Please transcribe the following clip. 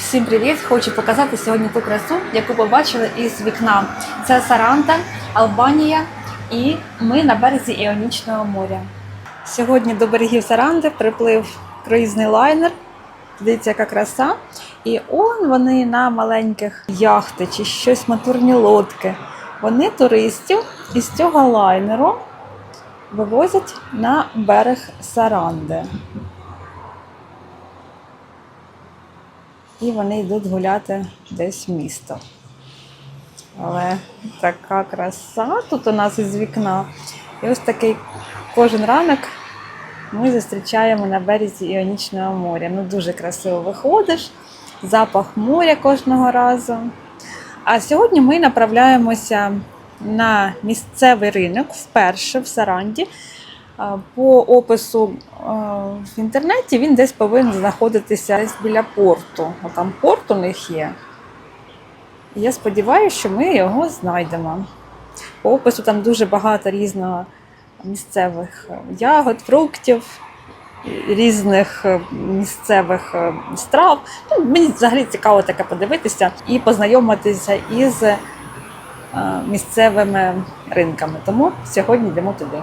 Всім привіт! Хочу показати сьогодні ту красу, яку побачили із вікна. Це Саранта, Албанія, і ми на березі Іонічного моря. Сьогодні до берегів Саранти приплив круїзний лайнер. Дивіться, яка краса. І он вони на маленьких яхти чи щось моторні лодки. Вони туристів із цього лайнеру вивозять на берег Саранди. І вони йдуть гуляти десь в місто. Але така краса тут у нас із вікна. І ось такий кожен ранок ми зустрічаємо на березі Іонічного моря. Ну дуже красиво виходиш, запах моря кожного разу. А сьогодні ми направляємося на місцевий ринок вперше в Саранді. А, По опису в інтернеті він десь повинен знаходитися десь біля порту. О, Там порт у них є. Я сподіваюся, що ми його знайдемо. По опису там дуже багато різного місцевих е, ягод, фруктів, різних е, місцевих е, страв. Ну, мені взагалі цікаво таке подивитися і познайомитися із місцевими ринками. Тому сьогодні йдемо туди.